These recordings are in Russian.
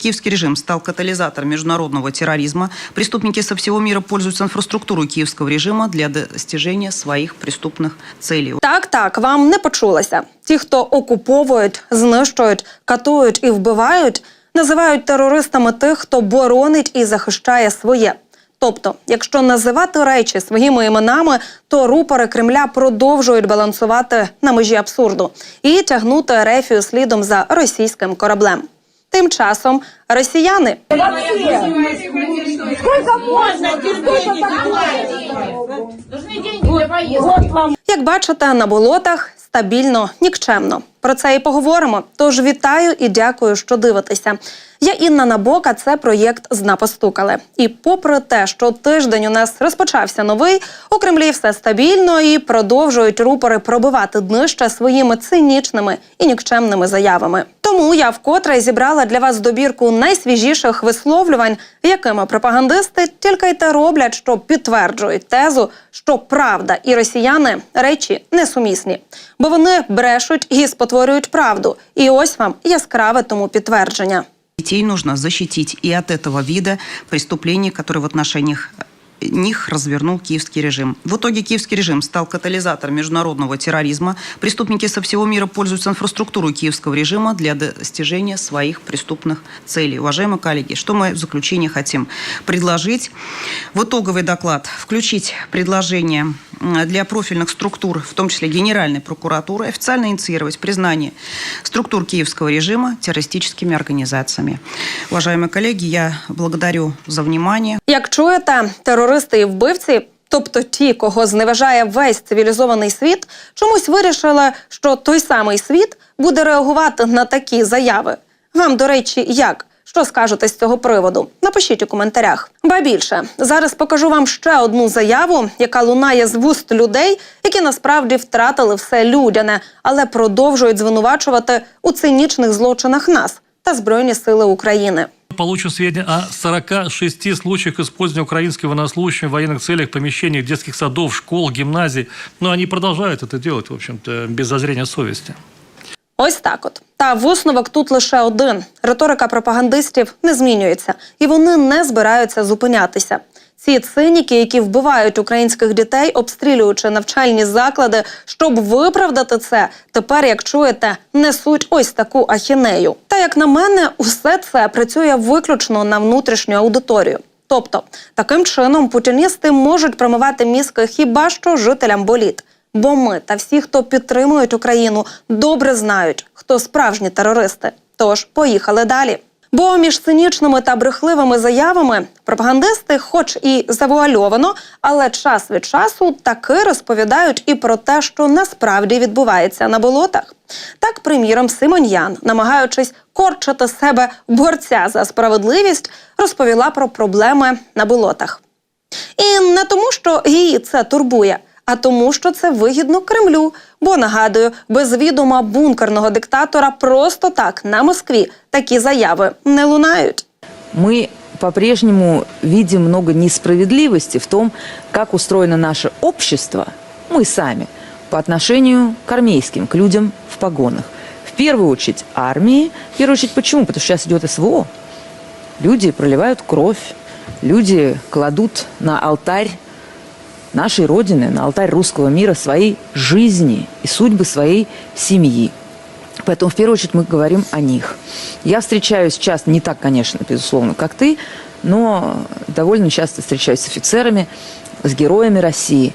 Киевский режим стал катализатором международного терроризма. Преступники со всего мира пользуются инфраструктурой киевского режима для достижения своих преступных целей. Так, так, вам не почулося. Ті, хто окуповують, знищують, катують і вбивають, називають терористами тих, хто боронить і захищає своє. Тобто, якщо називати речі своїми іменами, то рупори Кремля продовжують балансувати на межі абсурду і тягнути Ерефію слідом за російським кораблем. Тим часом росіяни. Як бачите, на болотах стабільно, нікчемно. Про це і поговоримо. Тож вітаю і дякую, що дивитеся. Я Інна Набока. Це проєкт «Зна постукали». І попри те, що тиждень у нас розпочався новий, у Кремлі все стабільно і продовжують рупори пробивати днище своїми цинічними і нікчемними заявами. Тому я вкотре зібрала для вас добірку найсвіжіших висловлювань, якими пропагандисти тільки й те роблять, що підтверджують тезу, що правда і росіяни речі несумісні, бо вони брешуть і спотворюють правду. І ось вам яскраве тому підтвердження. Детей нужно защитить и от этого вида преступлений, которые в отношениях них развернул киевский режим. В итоге киевский режим стал катализатором международного терроризма. Преступники со всего мира пользуются инфраструктурой киевского режима для достижения своих преступных целей. Уважаемые коллеги, что мы в заключение хотим предложить? В итоговый доклад включить предложение для профильных структур, в том числе Генеральной прокуратуры, официально инициировать признание структур киевского режима террористическими организациями. Уважаемые коллеги, я благодарю за внимание. Як чуєте, терористи і вбивці, тобто ті, кого зневажає весь цивілізований світ, чомусь вирішили, що той самий світ буде реагувати на такі заяви. Вам, до речі, як? Що скажете з цього приводу? Напишіть у коментарях. Ба більше зараз покажу вам ще одну заяву, яка лунає з вуст людей, які насправді втратили все людяне, але продовжують звинувачувати у цинічних злочинах нас та збройні сили України. Получим сведения о 46 случаях использования украинских военнослужащими в военных целях помещениях детских садов, школ, гимназий. Но они продолжают это делать, в общем-то, без зазрения совести. Ось так от. Та висновок тут лише один: риторика пропагандистів не змінюється, і вони не збираються зупинятися. Ці циніки, які вбивають українських дітей, обстрілюючи навчальні заклади, щоб виправдати це, тепер, як чуєте, несуть ось таку ахінею. Та як на мене, усе це працює виключно на внутрішню аудиторію. Тобто, таким чином путіністи можуть промивати мізки хіба що жителям боліт. Бо ми та всі, хто підтримують Україну, добре знають, хто справжні терористи. Тож поїхали далі. Бо між цинічними та брехливими заявами пропагандисти, хоч і завуальовано, але час від часу таки розповідають і про те, що насправді відбувається на болотах. Так, приміром, Симоньян, намагаючись корчити себе борця за справедливість, розповіла про проблеми на болотах. І не тому, що її це турбує, а тому, що це вигідно Кремлю. Бо нагадую, без відома бункерного диктатора просто так на Москві такі заяви не лунають. мы по-прежнему видим много несправедливости в том, как устроено наше общество, мы сами, по отношению к армейским, к людям в погонах. В первую очередь армии. В первую очередь почему? Потому что сейчас идет СВО. Люди проливают кровь, люди кладут на алтарь нашей Родины, на алтарь русского мира своей жизни и судьбы своей семьи. Поэтому в первую очередь мы говорим о них. Я встречаюсь часто, не так, конечно, безусловно, как ты, но довольно часто встречаюсь с офицерами, с героями России.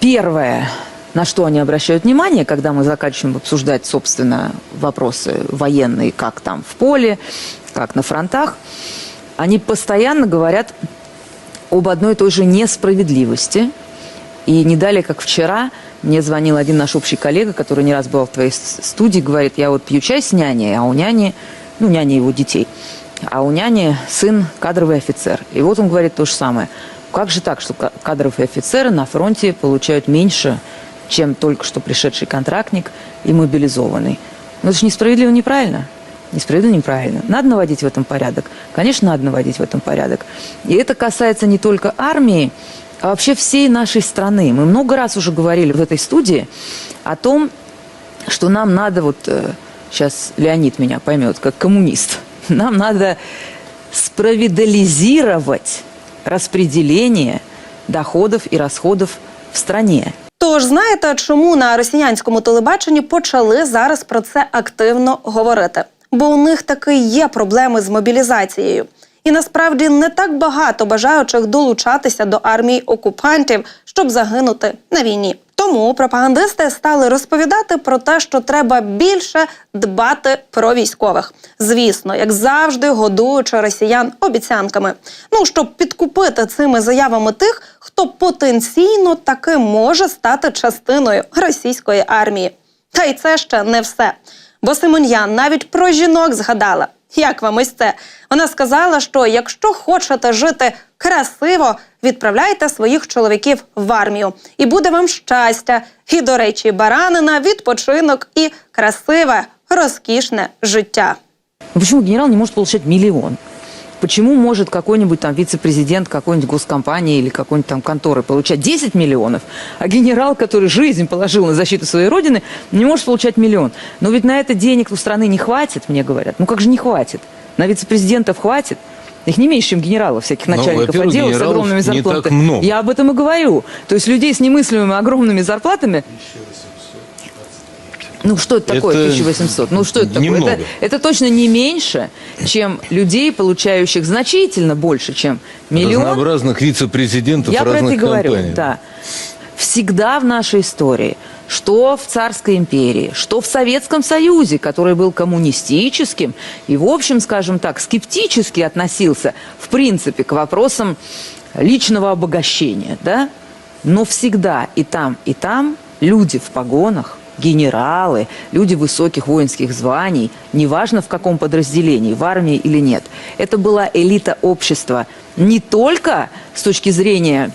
Первое, на что они обращают внимание, когда мы заканчиваем обсуждать, собственно, вопросы военные, как там в поле, как на фронтах, они постоянно говорят об одной и той же несправедливости. И не далее, как вчера, мне звонил один наш общий коллега, который не раз был в твоей студии, говорит, я вот пью чай с няней, а у няни, ну, няня его детей, а у няни сын кадровый офицер. И вот он говорит то же самое. Как же так, что ка- кадровые офицеры на фронте получают меньше, чем только что пришедший контрактник и мобилизованный? Ну, это же несправедливо, неправильно. Несправедливо, неправильно. Надо наводить в этом порядок. Конечно, надо наводить в этом порядок. И это касается не только армии, а вообще всей нашей страны. Мы много раз уже говорили в этой студии о том, что нам надо вот... э, сейчас Леонид меня поймет, как коммунист. Нам надо справедализировать распределение доходов и расходов в стране. Тож знаєте, чому на росіянському телебаченні почали зараз про це активно говорити? Бо у них таки є проблеми з мобілізацією. І насправді не так багато бажаючих долучатися до армії окупантів, щоб загинути на війні. Тому пропагандисти стали розповідати про те, що треба більше дбати про військових. Звісно, як завжди, годуючи росіян обіцянками. Ну щоб підкупити цими заявами тих, хто потенційно таки може стати частиною російської армії. Та й це ще не все. Бо Симоньян навіть про жінок згадала. Як вам ось це? Вона сказала, що якщо хочете жити красиво, відправляйте своїх чоловіків в армію, і буде вам щастя. І, до речі, баранина, відпочинок і красиве, розкішне життя. Чому генерал не може отримати миллион? Почему может какой-нибудь там вице-президент какой-нибудь госкомпании или какой-нибудь там конторы получать 10 миллионов, а генерал, который жизнь положил на защиту своей родины, не может получать миллион? Но ведь на это денег у страны не хватит, мне говорят. Ну как же не хватит? На вице-президентов хватит? Их не меньше, чем генералов, всяких Ну, начальников во-первых, отделов с огромными не так зарплатами. много. Я об этом и говорю. То есть людей с немыслимыми огромными зарплатами ну, что это такое, Это 1800? Ну, что это такое? немного. Это, это точно не меньше, чем людей, получающих значительно больше, чем миллион. Разнообразных вице-президентов Я про это разных и говорю, компаний. да. Всегда в нашей истории, что в царской империи, что в Советском Союзе, который был коммунистическим и, в общем, скажем так, скептически относился, в принципе, к вопросам личного обогащения, да? Но всегда и там, и там люди в погонах, генералы, люди высоких воинских званий, неважно в каком подразделении, в армии или нет. Это была элита общества не только с точки зрения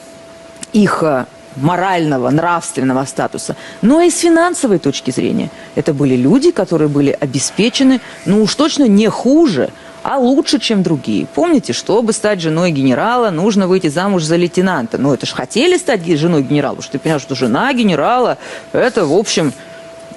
их э, морального, нравственного статуса, но и с финансовой точки зрения. Это были люди, которые были обеспечены, ну уж точно не хуже, а лучше, чем другие. Помните, чтобы стать женой генерала, нужно выйти замуж за лейтенанта. Ну, это же хотели стать женой генерала, потому что ты понимаешь, что жена генерала, это, в общем,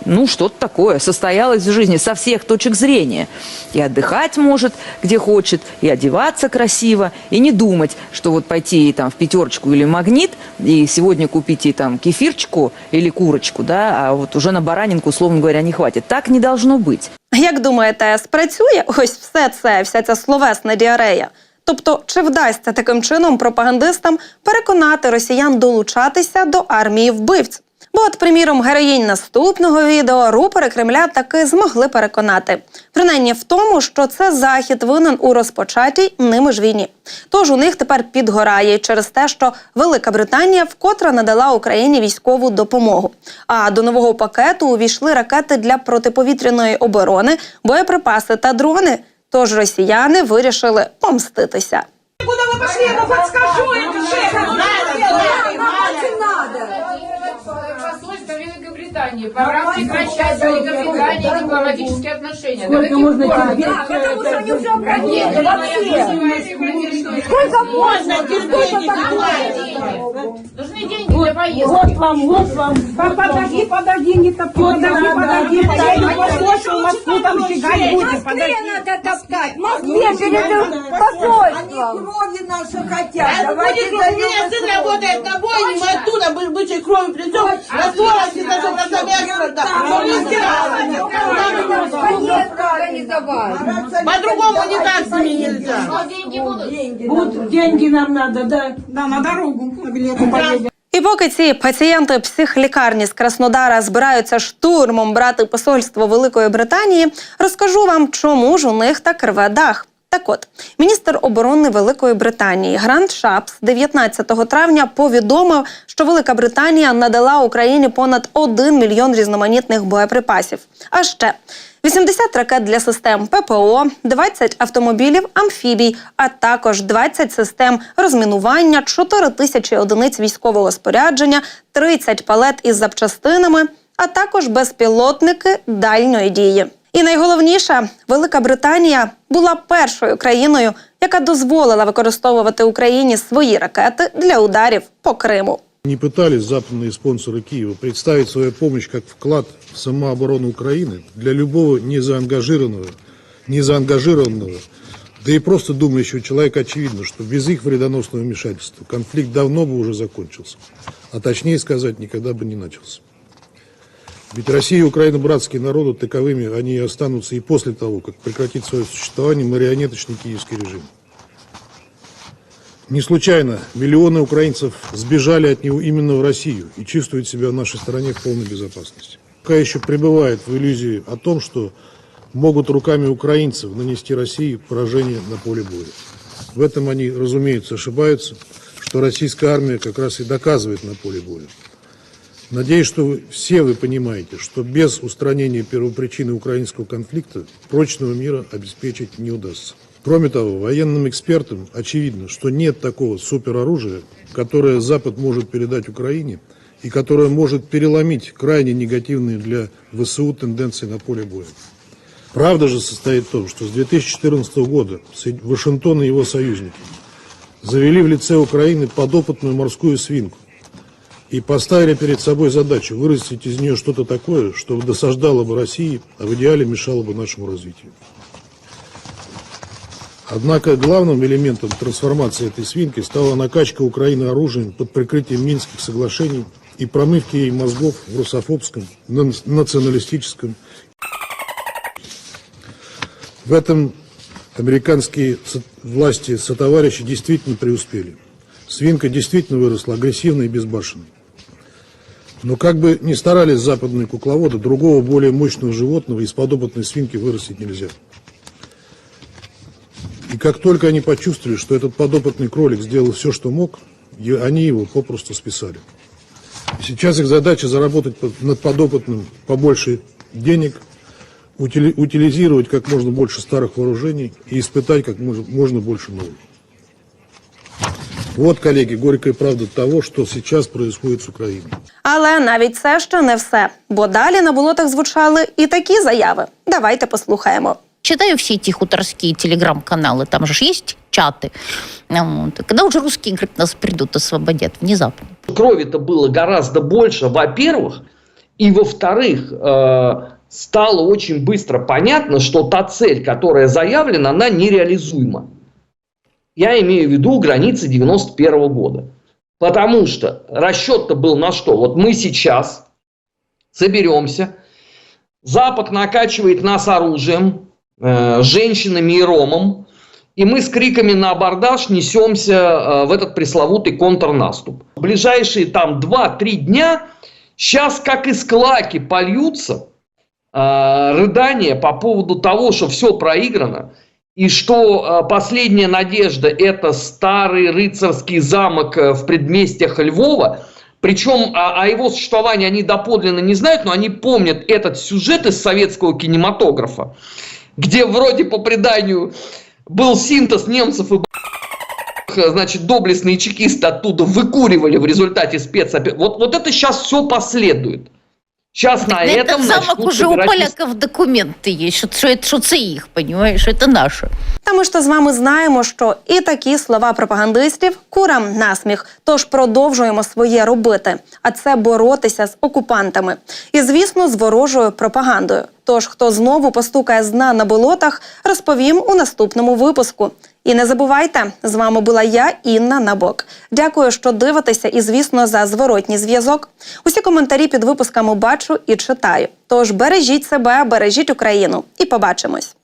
ну, что-то такое, состоялось в жизни со всех точек зрения. И отдыхать может, где хочет, и одеваться красиво, и не думать, что вот пойти там в пятерочку или магнит, и сегодня купить ей там кефирчику или курочку, да, а вот уже на баранинку, условно говоря, не хватит. Так не должно быть. Як думаєте, спрацює ось все це, вся ця словесна діарея? Тобто, чи вдасться таким чином пропагандистам переконати росіян долучатися до армії вбивць? Бо, от, приміром, героїнь наступного відео рупори Кремля таки змогли переконати, принаймні в тому, що це захід винен у розпочатій ними ж війні. Тож у них тепер підгорає через те, що Велика Британія вкотре надала Україні військову допомогу. А до нового пакету увійшли ракети для протиповітряної оборони, боєприпаси та дрони. Тож росіяни вирішили помститися. Куда вы пошли? Я вам подскажу, это же Посольство Великобритании. Пора прекращать с Великобританией дипломатические отношения. Сколько можно Потому что они уже обронили Сколько можно? Такое? Нужны деньги. Вот вам, вот вам. Подожди, подожди, не топи. Подожди, подожди. Посольство в Москву там фигать будет. Подожди. надо топтать. Москве перед посольством. крови наши хотят. А будет. У меня сын работает на бойне, мы оттуда бы- бычьей кровью придем, на скорости что на экспорта. Поездку организовать. По-другому никак с ними нельзя. Деньги будут. Деньги нам надо, да. Да, на дорогу. На билеты поедем. І поки ці пацієнти психлікарні з Краснодара збираються штурмом брати посольство Великої Британії, розкажу вам, чому ж у них так рве дах. Так от, міністр оборони Великої Британії Грант Шапс 19 травня повідомив, що Велика Британія надала Україні понад 1 мільйон різноманітних боєприпасів. А ще 80 ракет для систем ППО, 20 автомобілів амфібій, а також 20 систем розмінування, 4 тисячі одиниць військового спорядження, 30 палет із запчастинами, а також безпілотники дальньої дії. І найголовніше, Велика Британія була першою країною, яка дозволила використовувати Україні свої ракети для ударів по Криму. Не пытались западные спонсоры Киева представить свою помощь как вклад в самооборону Украины для любого незаангажированного незаангажированного, да и просто думающего человека очевидно, что без их вредоносного вмешательства конфликт давно бы уже закончился, а точнее сказать, никогда бы не начался. Ведь Россия и Украина братские народы, таковыми они и останутся и после того, как прекратит свое существование марионеточный киевский режим. Не случайно миллионы украинцев сбежали от него именно в Россию и чувствуют себя в нашей стране в полной безопасности. Пока еще пребывает в иллюзии о том, что могут руками украинцев нанести России поражение на поле боя. В этом они, разумеется, ошибаются, что российская армия как раз и доказывает на поле боя. Надеюсь, что вы, все вы понимаете, что без устранения первопричины украинского конфликта прочного мира обеспечить не удастся. Кроме того, военным экспертам очевидно, что нет такого супероружия, которое Запад может передать Украине и которое может переломить крайне негативные для ВСУ тенденции на поле боя. Правда же состоит в том, что с 2014 года Вашингтон и его союзники завели в лице Украины подопытную морскую свинку и поставили перед собой задачу вырастить из нее что-то такое, что досаждало бы России, а в идеале мешало бы нашему развитию. Однако главным элементом трансформации этой свинки стала накачка Украины оружием под прикрытием Минских соглашений и промывки ей мозгов в русофобском, на- националистическом. В этом американские власти сотоварищи действительно преуспели. Свинка действительно выросла агрессивной и безбашенной. Но как бы ни старались западные кукловоды, другого более мощного животного из подопытной свинки вырастить нельзя. И как только они почувствовали, что этот подопытный кролик сделал все, что мог, и они его попросту списали. И сейчас их задача заработать под- над подопытным побольше денег, утили- утилизировать как можно больше старых вооружений и испытать как можно, можно больше новых. Вот, коллеги, горькая правда того, что сейчас происходит с Украиной. Але навіть це ще не все, бо далі на болотах звучали і такі заяви. Давайте послухаємо. Читаю все эти хуторские телеграм-каналы, там же есть чаты. Вот. Когда уже русские, говорят, нас придут, освободят внезапно. Крови-то было гораздо больше, во-первых, и во-вторых, э, стало очень быстро понятно, что та цель, которая заявлена, она нереализуема. Я имею в виду границы 91 года. Потому что расчет-то был на что? Вот мы сейчас соберемся, Запад накачивает нас оружием, э, женщинами и ромом, и мы с криками на абордаж несемся э, в этот пресловутый контрнаступ. В ближайшие там 2-3 дня сейчас как из клаки польются э, рыдания по поводу того, что все проиграно, и что последняя надежда – это старый рыцарский замок в предместьях Львова, причем о, о его существовании они доподлинно не знают, но они помнят этот сюжет из советского кинематографа, где вроде по преданию был синтез немцев и б***х, значит, доблестные чекисты оттуда выкуривали в результате спецоперации. Вот, вот это сейчас все последует. Сейчас на Этот этом замок начнут уже у собирать поляков документы есть, що, що, що це їх, понімаєш, це наше. Та ми ж то з вами знаємо, що і такі слова пропагандистів курам насміх. Тож продовжуємо своє робити, а це боротися з окупантами. І звісно, з ворожою пропагандою. Тож, хто знову постукає з дна на болотах, розповім у наступному випуску. І не забувайте, з вами була я, Інна Набок. Дякую, що дивитеся, і звісно, за зворотній зв'язок. Усі коментарі під випусками бачу і читаю. Тож бережіть себе, бережіть Україну, і побачимось.